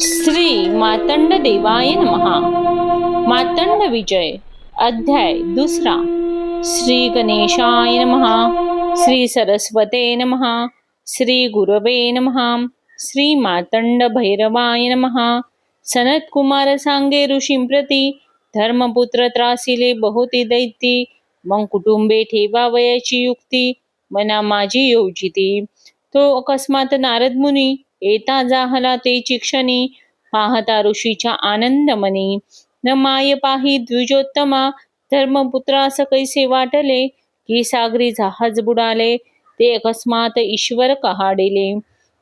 श्री मातंड देवाय महा मातंड विजय अध्याय दुसरा. श्री गणेशाय महा श्री सरस्वते नमहा श्री गुरवे नमहा श्री मातंड भैरवाय महा सनत कुमार सांगे ऋषींप्रती धर्मपुत्र त्रासिले बहुती दैती मग कुटुंबे ठेवावयाची युक्ती मना माझी योजिती. तो अकस्मात नारद मुनी येता जाहला ते चिक्षणी पाहता ऋषीच्या आनंदमनी. न माय पाही द्विजोत्तमा धर्मपुत्रास कैसे वाटले? की सागरी जहाज बुडाले ते अकस्मात ईश्वर कहाडिले.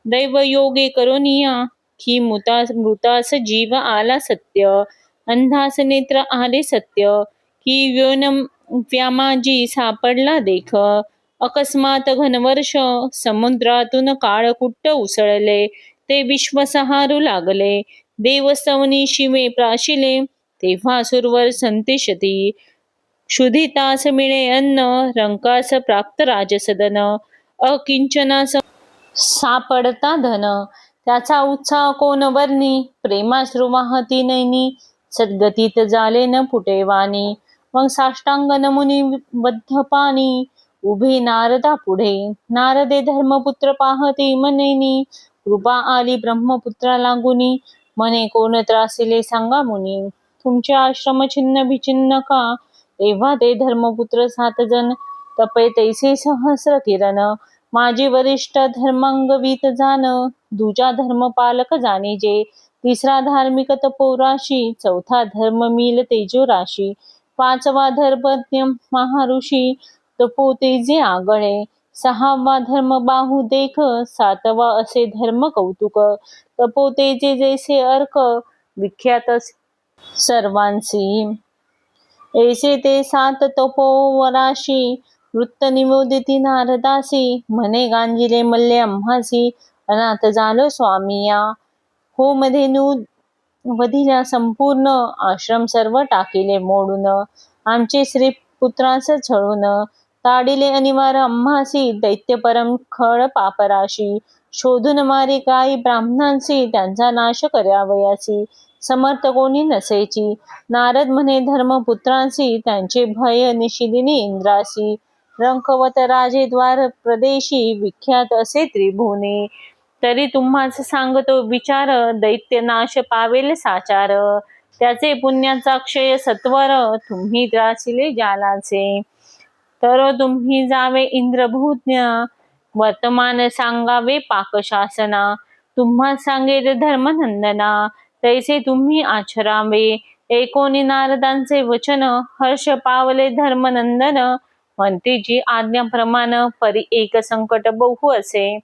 दैव योगे करोनिया की मुतास मृतास जीव आला सत्य अंधास नेत्र आले सत्य. की व्योन व्यामाजी सापडला देख अकस्मात घनवर्ष समुद्रातून काळकुट्ट उसळले. ते विश्वसहारू लागले. देवस्तवनी शिवे प्राशिले तेव्हा सुरवर संतिशती शुधितास मिळे अन्न रंकास प्राप्त राजसदन. अकिंचनास सापडता धन. त्याचा उत्साह कोण वर्णी? प्रेमाश्रू वाहती नैनी. सद्गतीत झाले न पुटेवानी मग साष्टांग नमुनी बद्ध पाणी उभी नारदा पुढे. नारदे धर्मपुत्र पाहते मनेनी. कृपा आली ब्रह्मपुत्रा लागुनी. मने कोण त्रासिले सांगा मुनी. तुमचे आश्रम छिन्न भिचिन्न का? तेव्हा ते धर्मपुत्र सात जण तपे तैसे सहस्र किरण. माझे वरिष्ठ धर्मांगवीत जाण दुजा धर्म पालक जाणे जे तिसरा धार्मिक तपोराशी. चौथा धर्म मिल तेजो राशी पाचवा धर्मज्ञ महाऋषी पोते जे आगळे सहावा धर्म बाहू देख सातवा असे धर्म कौतुक. तपोते जे जैसे अर्क विख्यात सर्वांसी ऐसे ते सात तपोवराशी वृत्त निवेदिती नारदासी म्हणे गांजिले मल्ले अम्हासी अनाथ झालो स्वामिया हो मध्ये नू वधिल्या संपूर्ण आश्रम सर्व टाकिले मोडून. आमचे श्री पुत्रास छळून ताडिले अनिवार आम्हासी दैत्य परम खळ पापराशी. शोधून मारी काही ब्राह्मणांसी त्यांचा नाश करावयासी. समर्थ कोणी नसेची नारद म्हणे धर्मपुत्रांसी त्यांचे भय निशिदिनी इंद्रासी. रंकवत राजे द्वार प्रदेशी विख्यात असे त्रिभुवने. तरी तुम्हाच सांगतो विचार दैत्य नाश पावेल साचार. त्याचे पुण्याचा क्षय सत्वर तुम्ही त्रासिले जालाचे तर तुम्ही जावे इंद्रभूज्ञ वर्तमान सांगावे पाकशासना. तुम्हा सांगेल धर्मनंदना. तैसे तुम्ही आचरावे. एकोणी नारदांचे वचन हर्ष पावले धर्मनंदन. म्हणते जी आज्ञाप्रमाण परी एक संकट बहु असे.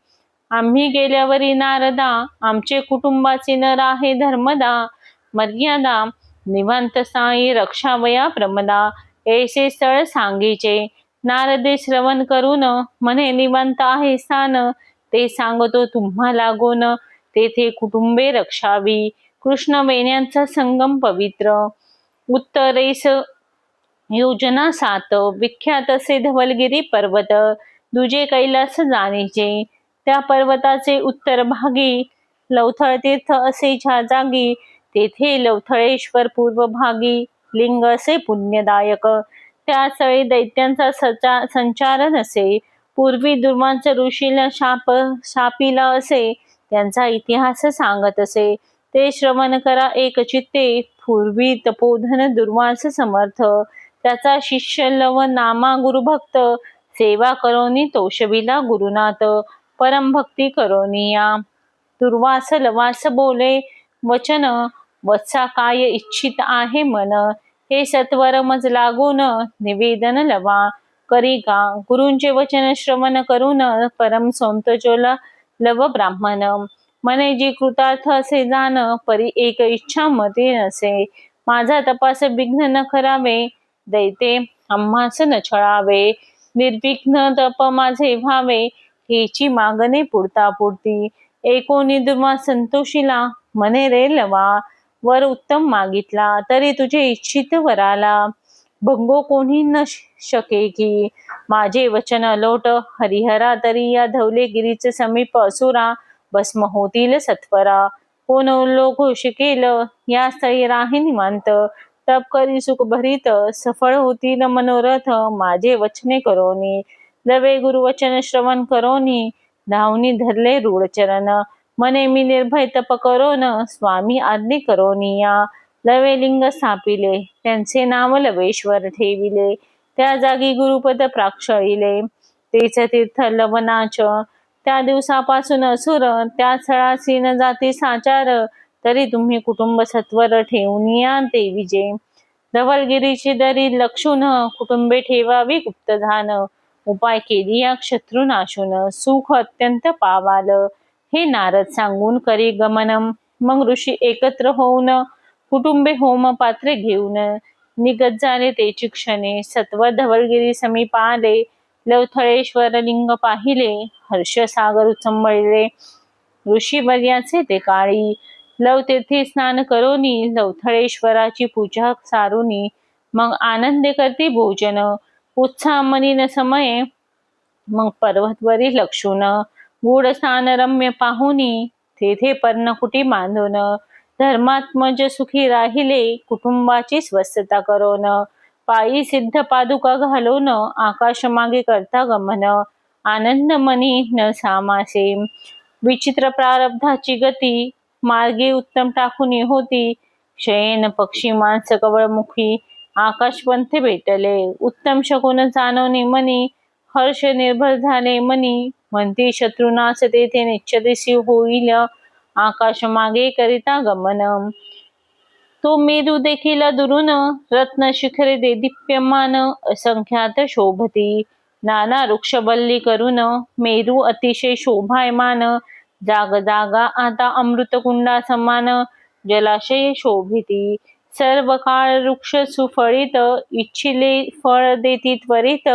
आम्ही गेल्यावरी नारदा आमचे कुटुंबाचे नर आहे धर्मदा. मर्यादा निवांत साई रक्षावया प्रमदा. ऐसे स्थळ सांगीचे. नारदे श्रवण करून म्हणे निवंत आहे स्थान. ते सांगतो तुम्हा लागून तेथे कुटुंबे रक्षावी. कृष्ण वेण्यांचा संगम पवित्र. उत्तरेस योजना सात. विख्यात असे धवलगिरी पर्वत. दुजे कैलास जाणीचे. त्या पर्वताचे उत्तर भागी. लवथळ तीर्थ असे ज्या जागी. तेथे लवथळेश्वर पूर्व भागी. लिंग असे पुण्यदायक. त्या दैत्यांचा सचा संचार असे. पूर्वी दुर्वांच ऋषीला शाप शापिला असे. त्यांचा इतिहास सांगत असे. ते श्रवण करा एक चित्ते. पूर्वी तपोधन दुर्वांस समर्थ. त्याचा शिष्य लव नामा गुरुभक्त सेवा करोनी तोषविला गुरुनाथ. परमभक्ती करोनिया दुर्वास लवास बोले वचन. वत्सा काय इच्छित आहे मन? हे सत्वर मज लागून निवेदन लवा. करी का गुरुंचे वचन श्रवण करून परम संतजोला लव ब्राह्मण. मने जी कृतार्थ असे जाण परी एक इच्छा मते नसे. माझा तपास विघ्न न करावे दैते आम्हास न छळावे. निर्विघ्न तप माझे व्हावे हेची मागणे पुरता पुरती. एकोणी दुर्मा संतोषीला मने रे लवा. वर उत्तम मागितला तरी तुझे इच्छित वराला. भंगो कोणी न शके की? माझे वचन लोट हरिहरा तरी या धवले गिरीचे समीप असुरा. भस्म होतील सत्वरा कोण लोक शिकेल? या स्थळी राही निमांत तप करी सुख भरीत सफळ होतील मनोरथ. माझे वचने करोनी. लवे गुरुवचन श्रवण करोनी. धावनी धरले रूढ चरण मने मी निर्भय तप करोन स्वामी आज्ञे करोनिया. लवे लिंग स्थापिले त्यांचे नाम लवेश्वर ठेविले. त्या जागी गुरुपद प्राक्षळिले. तेच तीर्थ लवनाच. त्या दिवसापासून असुर त्या स्थळासी न जाती साचार. तरी तुम्ही कुटुंब सत्वर ठेवून या ते विजय. धवलगिरीची दरी लक्षून कुटुंबे ठेवावी गुप्तधान. उपाय केली या शत्रुनाशून सुख अत्यंत पावाल. हे नारद सांगून करी गमनम. मग ऋषी एकत्र होऊन कुटुंबे होम पात्रे घेऊन निगत झाले. तेची क्षणे सत्व धवलगिरी समीप आले. लवथळेश्वर लिंग पाहिले. हर्ष सागर उचंबळले. ऋषी वर्याचे ते काळी. लव तेथे स्नान करोनी. लवथळेश्वराची पूजा सारुनी. मग आनंदे करती भोजन. उत्साह मनीन समये. मग पर्वतवरी लक्षून गूढ रम्य पाहुनी तेथे पर्णकुटी बांधून धर्मात्मज सुखी राहिले कुटुंबाची स्वस्थता करोन पायी सिद्ध पादुका घालून आकाश मागे करता गमन आनंद मनी न सामासे. विचित्र प्रारब्धाची गती मार्गे उत्तम टाकून होती शयन पक्षी माणस कवळमुखी आकाशपंथ भेटले उत्तम शकुन जाणवणे मनी हर्ष निर्भर झाले मनी म्हणती शत्रुनाश तेथे निश्चदिशी होईल आकाश मागे करिता गमन तो मेरू देखील दुरून रत्न शिखरे दे दीप्यमान असंख्यात शोभती. नाना वृक्षबल्ली करून मेरू अतिशय शोभायमान. जाग जागा आता अमृतकुंडा समान जलाशय शोभिती. सर्व काळ वृक्ष सुफळीत इच्छिले फळ देती त्वरित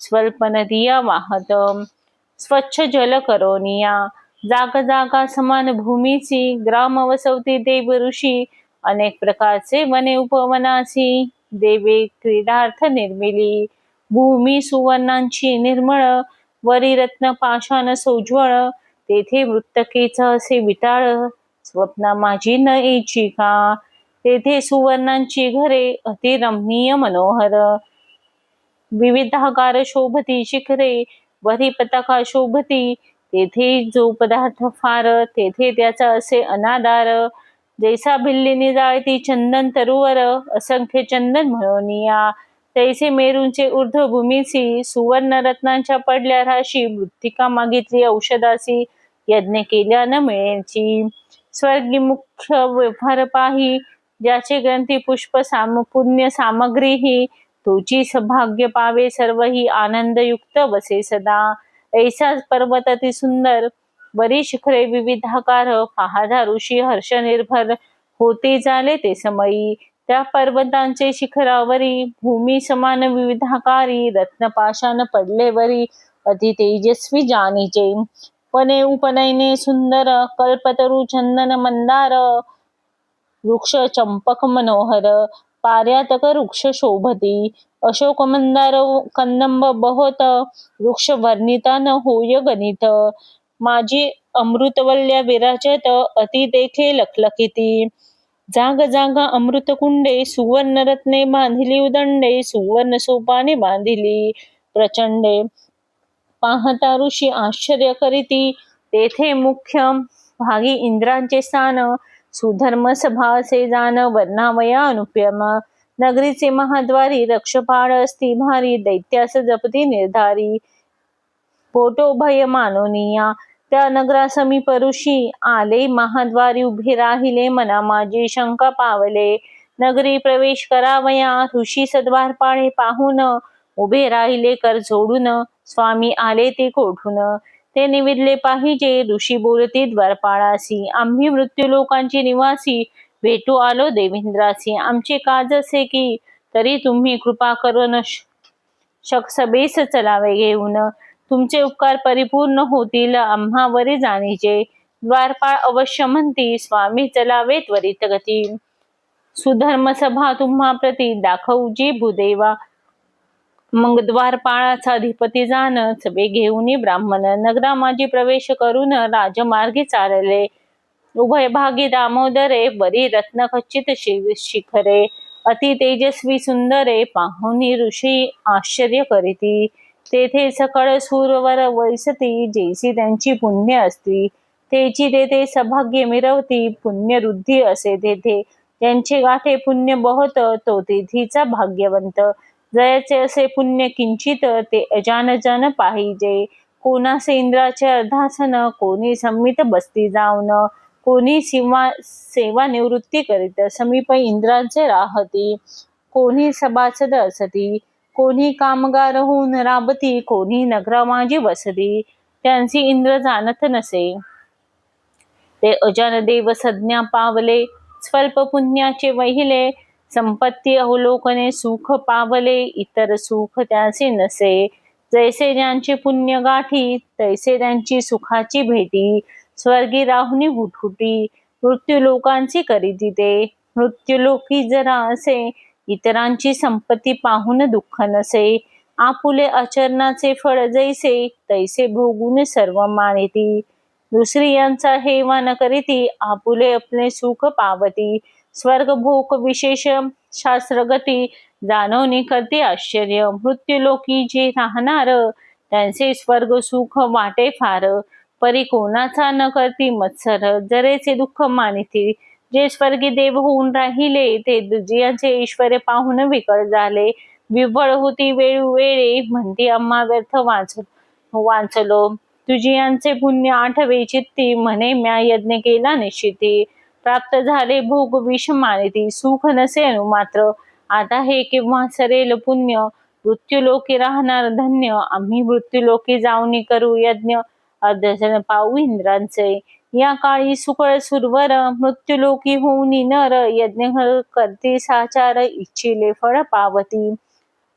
स्वल्प नदिया वाहत स्वच्छ जल करोनिया जाग जागा समान भूमीची ग्राम वसवती देव ऋषी. अनेक प्रकारचे वने उपवनासी. देवे क्रीडार्थ निर्मिली. भूमी सुवर्णांची निर्मळ. वरी रत्न पाषाण सोज्वळ. तेथे मृतकेच असे विटाळ. स्वप्न माझी न येची का? तेथे सुवर्णांची घरे अतिरमणीय मनोहर. विविधाकार शोभती शिखरे. वरी पताका शोभती तेथे जो पदार्थ फार तेथे त्याचा असे अनादार जैसा भिल्लीने जाळती चंदन तरुवर असंख्य चंदन म्हणून तैसे मेरूंचे ऊर्ध्वभूमीची सुवर्ण रत्नांच्या पडल्या राशी मृत्तिका मागितली औषधासी यज्ञ केल्या न मिळेची स्वर्गी मुख्य व्यवहार पाही ज्याचे ग्रंथी पुष्प साम पुण्य सामग्री ही तुझी सौभाग्य पावे सर्व ही आनंदयुक्त बसे सदा. ऐसाच पर्वत अति सुंदर बरी शिखरे विविधाकार पाहता ऋषी हर्ष निर्भर होते झाले ते समयी. त्या पर्वतांचे शिखरावरी भूमी समान विविधाकारी रत्नपाशान पडले वरी अति तेजस्वी जानीचे. पने उपनयने सुंदर कल्पतरू चंदन मंदार वृक्ष चंपक मनोहर पार्यातक वृक्ष शोभती. अशोक मंदार कन्नंब बहोत वृक्ष वर्णिता न होय गणित. माझी अमृतवल्ल्या विराजत अति देखे लखलखिती. जाग जागा अमृत कुंडे सुवर्ण रत्ने बांधिली उदंडे सुवर्ण सोपाने बांधिली प्रचंडे. पाहता ऋषी आश्चर्य करीती तेथे मुख्य भागी इंद्रांचे स्थान. सुधर्म सभा असे जाण वर्णावया अनुपयम नगरीचे महाद्वारी रक्षपाळ असती भारी दैत्यास जपती निर्धारी। पोटो भय मानोनिया त्या नगरा समीप ऋषी आले महाद्वारी उभे राहिले मना माझी शंका पावले। नगरी प्रवेश करावया ऋषी सद्वारपाळे पाहून उभे राहिले कर जोडून। स्वामी आले ते कोठून? ते निविदले पाहिजे. ऋषी बोलती द्वारपाळासी आम्ही मृत्यू लोकांची निवासी. भेटू आलो देवेंद्रासी. आमचे काज असे की तरी तुम्ही कृपा करून शकसबेस चलावे घेऊन. तुमचे उपकार परिपूर्ण होतील. आम्हावरी जाणीचे द्वारपाळ अवश्य म्हणती स्वामी चलावे त्वरित गती. सुधर्म सभा तुम्हा प्रती दाखवजी भूदेवा. मग द्वारपाळाचा अधिपती जाण सभे घेऊन ब्राह्मण. नगरा माझी प्रवेश करून राजमार्गी चालले. उभय भागी दामोदरे बरी रत्न खचित शिखरे. अति तेजस्वी सुंदरे पाहुनी ऋषी आश्चर्य करीती. तेथे सकळ सूरवर वैसती जैसी त्यांची पुण्य असती. तेची तेथे सभाग्य मिरवती पुण्यवृद्धी असे तेथे. ज्यांचे गाठे पुण्य बहुत तो तेथीचा भाग्यवंत. जयाचे असे पुण्य किंचित ते अजानजन पाहिजे. कोणासे इंद्राचे अर्धासन कोणी संमित बसती जाऊन कोणी सेवा सेवा निवृत्ती करीत समीप इंद्राचे राहती. कोणी सभासद असती कोणी कामगार होऊन राबती कोणी नगरामाजी बसती. त्यांची इंद्र जाणत नसे. ते अजान देव संज्ञा पावले स्वल्प पुण्याचे वहिले संपत्ती अवलोकने सुख पावले इतर सुख त्याचे नसे. जैसे ज्यांची पुण्य गाठी तैसे त्यांची सुखाची भेटी. स्वर्गी राहुनी हुटहुटी मृत्यू लोकांची करीती ते मृत्यू लोकी जरा असे इतरांची संपत्ती पाहून दुःख नसे. आपुले आचरणाचे फळ जैसे तैसे भोगून सर्व मानिती. दुसरी यांचा हेवा न करीती आपुले आपले सुख पावती. स्वर्ग भोग विशेष शास्त्रगती जाणवणी करते आश्चर्य. मृत्यूलोकी जे राहणार त्यांचे स्वर्ग सुख वाटे फार. परी कोणाचा न करती मत्सर जरेचे दुःख मानिती. जे स्वर्गी देव होऊन राहिले ते दुजियांचे ईश्वर पाहून विकळ झाले. विव्वळ होती वेळोवेळी म्हणती अम्मा व्यर्थ वाच वाचलो. तुझियांचे पुण्य आठवे चित्ती म्हणे म्या यज्ञ केला निश्चिती. प्राप्त झाले भोग विष मानिती. सुख नसे मात्र. आता हे किंवा सरेल पुण्य? मृत्यूलोकी राहणार धन्य. आम्ही मृत्यूलोकी जाऊनी करू यज्ञ. अर्धजन पाहू इंद्रांचे. या काळी सुकळ सुरवर मृत्यूलोकी होऊन नर. यज्ञ करती साचार इच्छिले फळ पावती.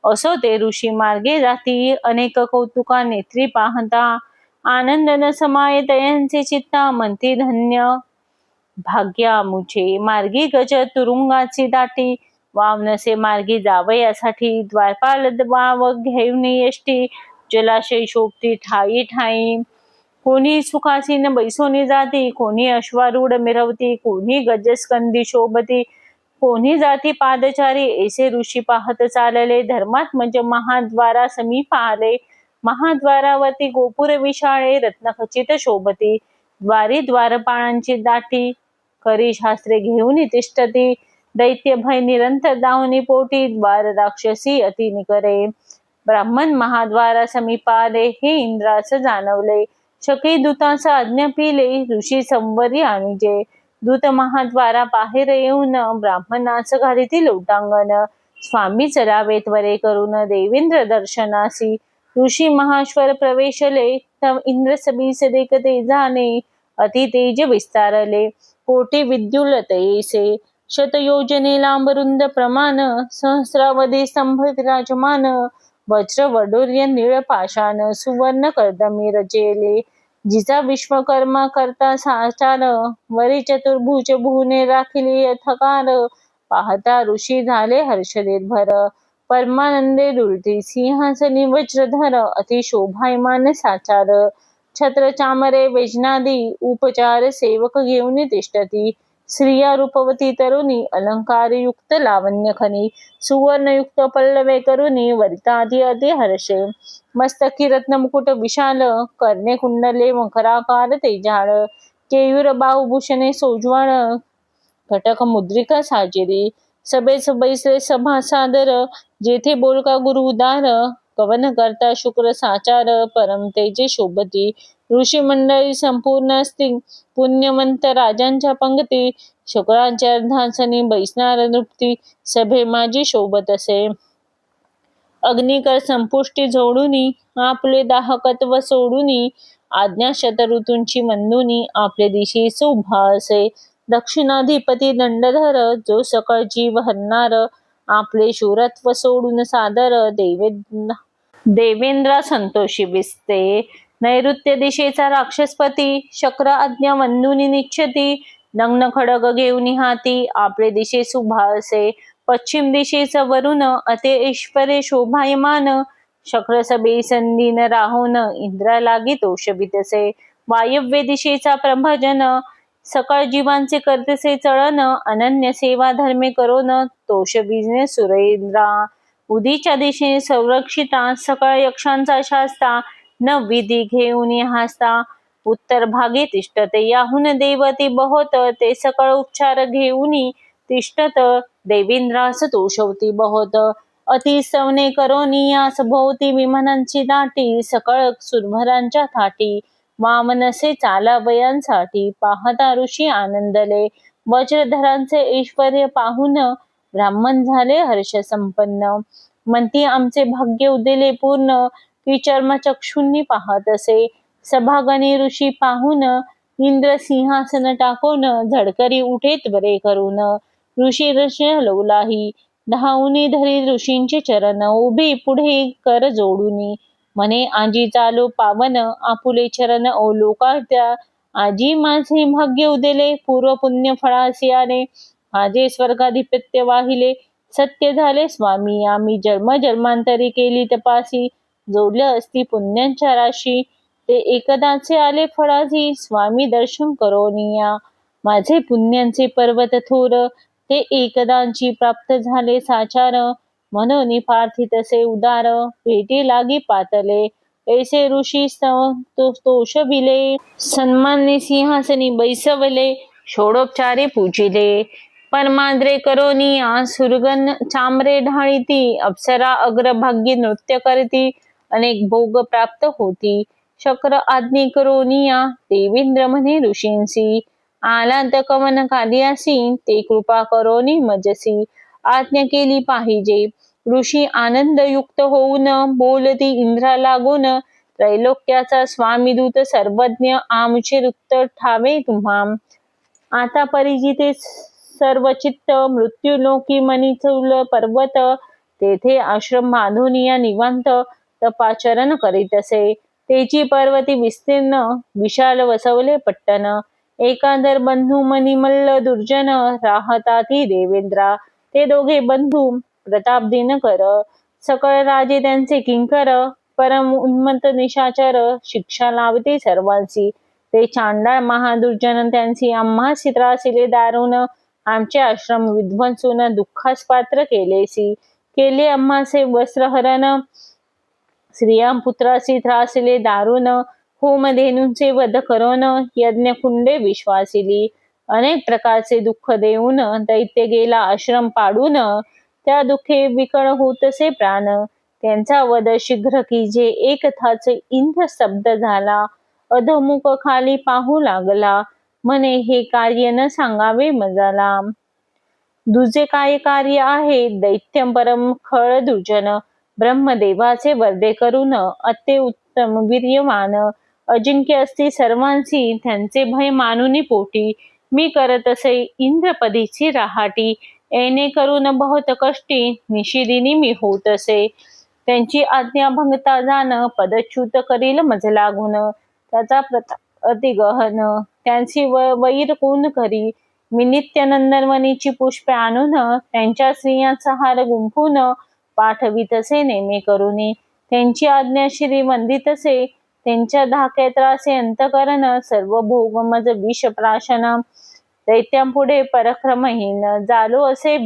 असो ते ऋषी मार्गे जाती. अनेक कौतुका नेत्री पाहता. आनंद न समाये तयांचे चित्ता. म्हणती धन्य. भाग्या मुझे मार्गी गज तुरुंगाची दाटी. वावनसे मार्गी जावयासाठी द्वारपाल वाव घेऊन यष्टी. जलाशय शोभती ठाई ठाई. कोणी सुखासी न बैसोनी जाती कोणी अश्वारूढ मिरवती कोणी गजस्कंदी शोभती. कोणी जाती पादचारी ऐसे ऋषी पाहत चालले. धर्मात म्हणजे महाद्वारा समीप आले. महाद्वारावरती गोपुर विशाळे रत्नखचित शोभती. द्वारी द्वारपाळांची दाटी करी शास्त्रे घेऊन तिष्ठती. दैत्य भय निरंतर दावनी पोटी द्वार राक्षसी अति निकरे. ब्राह्मण महाद्वारा समीपाले हे इंद्रास जाणवले. शकी दूतांचा आज्ञा पिले ऋषी संवरी आणि जे दूत महाद्वारा बाहेर येऊन ब्राह्मणास घालीतील लोटांगण स्वामी चलावे त्वरे करून देवेंद्र दर्शनासी. ऋषी महाश्वर प्रवेशले तम इंद्र सबीस देखते जाणे अति तेज विस्तारले. कोटी विद्युल विद्युलतयेसे शतयोजने लांबरुंद प्रमाण सहस्रावधी स्तंभ विराजमान वज्र वडूर्य निळ पाषाण सुवर्ण कर्दमी रचेले. जिचा विश्वकर्मा करता साचार वरी चतुर्भुज भुवने राखिली थकार पाहता ऋषी झाले हर्षदेत भर परमानंदे दुलती सिंहासनी वज्रधर अति शोभायमान साचार. छत्र चामरे वेजनादी उपचार सेवक घेऊन तिष्ठती. स्त्रिया रूपवती तरुणी अलंकार युक्त लावण्य खनी. सुवर्णयुक्त पल्लवे करुणी वरितादी अति हर्षे. मस्तकी रत्न मुकुट विशाल कर्णे कुंडले मकराकार तेजाळ. केयूर बाहुभूषणे सोजवाण घटक मुद्रिका साजिरी. सभेस बैसले सभा सादर जेथे बोलका गुरु उदार कवन करता शुक्र साचार परम तेजे शोभती। ऋषी मंडळी संपूर्ण असती पुण्यवंत राजांच्या पंक्ती शुक्रांच्या अर्धासनी बैसणार नृप्ती सभे माझी शोभत असे। अग्निकर संपुष्टी जोडूनी आपले दाहकत्व सोडूनी आज्ञा शतऋतूंची मंदुनी आपले दिशी सुभा असे। दक्षिणाधिपती दंडधर जो सकळ जीव हरणार आपले शूरत्व सोडून सादर देवे देवेंद्र संतोषी बिसते नैऋत्य दिशेचा राक्षसपती शक्र आज्ञा मंदुनी निच्छती नग्न खडग घेऊन हाती आपले दिशे सुभासे. पश्चिम दिशेच वरुण अते ऐश्वरे शोभायमान. शक्र सबे संधीन राहून इंद्रा लागी तोष बितसे वायव्य दिशेचा प्रभजन सकळ जीवांचे करतेसे चळन अनन्य सेवा धर्मे करोन तोष बिजने सुरेंद्रा. उदीच्या दिशेने संरक्षिता सकळ यक्षांचा शास्ता न विधी घेऊन हासता उत्तर भागे तिष्ठते याहून देवती बहोत ते सकळ उपचार घेऊन तिष्ठत. देवेंद्रास तोषवती बहोत. अति सवने करोनी करोनियास भोवती विमानांची दाटी सकळ सुरभरांच्या थाटी. वामनसे चालावयांसाठी पाहता ऋषी आनंदले. वज्रधरांचे ऐश्वर्य पाहून ब्राह्मण झाले हर्ष संपन्न. म्हणती आमचे भाग्य उदिले पूर्ण. विचर्म चक्षुंनी पाहत असे. सभागणी ऋषी पाहून इंद्र सिंहासन टाकून झडकरी उठेत बरे करून. ऋषी ऋषी लवलाही धावून धरी ऋषींचे चरण. उभी पुढे कर जोडूनी. म्हणे आजी चालो पावन आपुले चरण अवलोका त्या आजी माझे भाग्य उदेले पूर्व पुण्य फळासी आले. माझे स्वर्गाधिपत्य वाहिले सत्य झाले. स्वामी आम्ही जन्म जन्मांतरी केली तपासी. जोडलं असती पुण्यांच्या राशी ते एकदाचे आले फळाजी स्वामी दर्शन करोनिया माझे पुण्यांचे पर्वत थोर ते एकदांची प्राप्त झाले साचार. म्हणून पार्थितसे उदार भेटी लागी पातले. ऐसे ऋषी तोषविले सन्मानने सिंहासनी बैसवले षोडोपचारे पूजिले. परमांद्रे करोनी सुरगन चामरे ढाळीती अप्सरा अग्रभाग्य नृत्य करती अनेक भोग प्राप्त होती. शक्र आज्ञे करोनिया देवेंद्र म्हणे ऋषींसी. आलांत कवन कार्यासी ते कृपा करोनी मजसी. आज्ञा केली पाहिजे. ऋषी आनंद युक्त होऊन बोलती इंद्रा लागून त्रैलोक्याचा स्वामी दूत सर्वज्ञ आमचे रुक्त ठावे तुम्हा. आता परिजिते सर्व चित्त मृत्यू लोकी मनिचुल पर्वत तेथे आश्रम बांधून निवांत तपाचरण करीत असे. तेची पर्वती विस्तीर्ण विशाल वसवले पट्टन एकांदर बंधू मनिमल्ल दुर्जन राहताती देवेंद्रा. ते दोघे बंधू प्रताप कर सकळ राजे त्यांचे किंकर परम उन्मत निशाचर शिक्षा लावते सर्वांची. ते चांडाळ महादुर्जन त्यांची आम्हासी त्रासिले दारुण आमचे आश्रम विध्वंसून दुःखास पात्र केलेसी. केले आम्हासे वस्त्रहरण स्त्रिया पुत्रासी त्रासिले दारुण होमधेनूंचे वध करून यज्ञकुंडे विश्वासिली. अनेक प्रकारचे दुःख देऊन दैत्य गेला आश्रम पाडून त्या दुःखे विकळ होतसे प्राण. त्यांचा वध शीघ्र की जे एक थाच इंद्र शब्द झाला. अधमुख खाली पाहू लागला. म्हणे हे कार्य न सांगावे मजाला. दुजे काय कार्य आहे? दैत्य परम खळ दुर्जन ब्रह्मदेवाचे वर्दे करून अत्य उत्तम वीर्यमान अजिंक्य असती सर्वांची त्यांचे भय मानुनी पोटी. मी करत असे इंद्रपदीची राहाटी. येणे करून बहुत कष्टी निशिदिनी मी होत असे. त्यांची आज्ञा भंगता जाण पदच्युत करील मज लागून. त्याचा अतिगहन त्यांची वैर कोण करी? मी नित्य नंदनवनीची पुष्पे आणून त्यांच्या स्त्रियांचा हार गुंफून पाठवितसे नेमे करून. त्यांची आज्ञा श्री वंदितसे त्यांच्या धाकेत्रासे अंतकरण सर्व भोग मज विष प्राशन दैत्यांपुढे परक्रमहीन जालो असे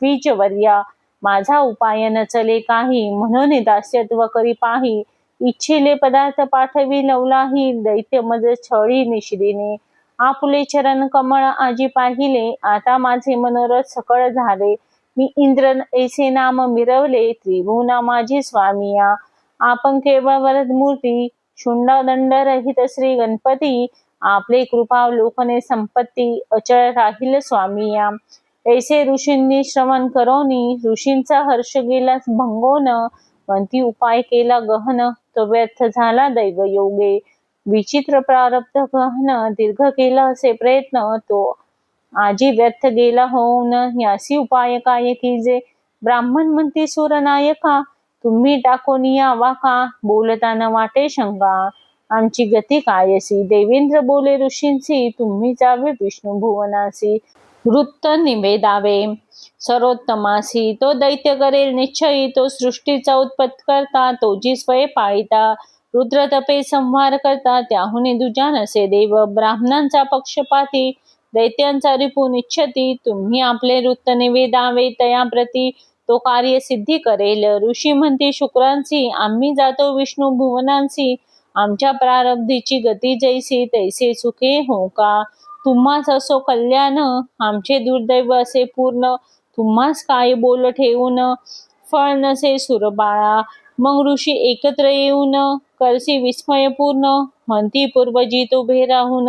बीजवर्या माझा उपाय न चले काही म्हणून दास्यत्व करी पाही इच्छिले पदार्थ पाठवी लवलाही दैत्य मज छळी निश्रीने आपुले चरण कमळ आजी पाहिले आता माझे मनोरथ सकळ झाले मी इंद्र ऐसे नाम मिरवले त्रिभुवना माझी स्वामिया आपण केवळ वरद मूर्ती दंड रहित श्री गणपती. आपले कृपा लोकने संपत्ती अचळ राहील स्वामी या. ऐसे ऋषींनी श्रवण करोनी. ऋषींचा हर्ष गेला भंगोन. म्हणती उपाय केला गहन? तो व्यर्थ झाला दैव योगे विचित्र प्रारब्ध गहन. दीर्घ केला असे प्रयत्न. तो आजी व्यर्थ गेला होऊन. यासी उपाय काय जे ब्राह्मण म्हणती सुरनायका. तुम्ही टाकून या वाका बोलताना वाटे शंका. आमची गती कायसी देवेंद्र बोले ऋषींची तुम्ही जावे विष्णू भुवनासी वृत्त निवेदावे. सर्वोत्तमासी तो दैत्य करेल निश्चयी. तो सृष्टीचा उत्पत्त करता. तो जी स्वय पाळिता. रुद्र तपे संहार करता. त्याहून दुजा नसे देव. ब्राह्मणांचा पक्षपाती. दैत्यांचा रिपून इच्छती तुम्ही आपले वृत्त निवेदावे. तया प्रती तो कार्य सिद्धी करेल. ऋषी म्हणती शुक्रांची आम्ही जातो विष्णू भुवनांसी आमच्या प्रारब्धीची गती जैसी तैसे सुखे हो का? तुम्हाच असो कल्याण आमचे दुर्दैव असे पूर्ण. तुम्हाच काय बोल ठेवून? फळ नसे सुरबाळा मग ऋषी एकत्र येऊन करसी विस्मयपूर्ण म्हणती पूर्वजी तो उभे राहून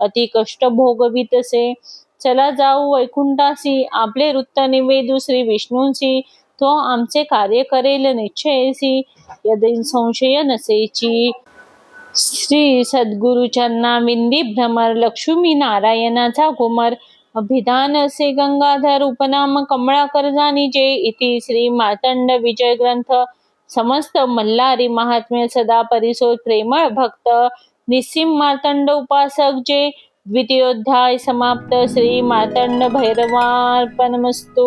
अति कष्ट भोगवितसे चला जाऊ वैकुंठासी. आपले वृत्त निवेदू श्री विष्णूंसी तो आमचे कार्य करेल निश्चयसी यदि संशय नसेची. श्री सद्गुरुचरणा विंदी भ्रमर. लक्ष्मी नारायणाचा घुमर अभिधान असे गंगाधर उपनाम कमळाकर जाणीजे इति श्री मार्तंड विजय ग्रंथ. समस्त मल्हारी महात्म्य सदा परिसो प्रेमळ भक्त. निस्सिम मार्तंड उपासक जे द्वितीयोध्याय समाप्त. श्री मातंड भैरवार्पणमस्तू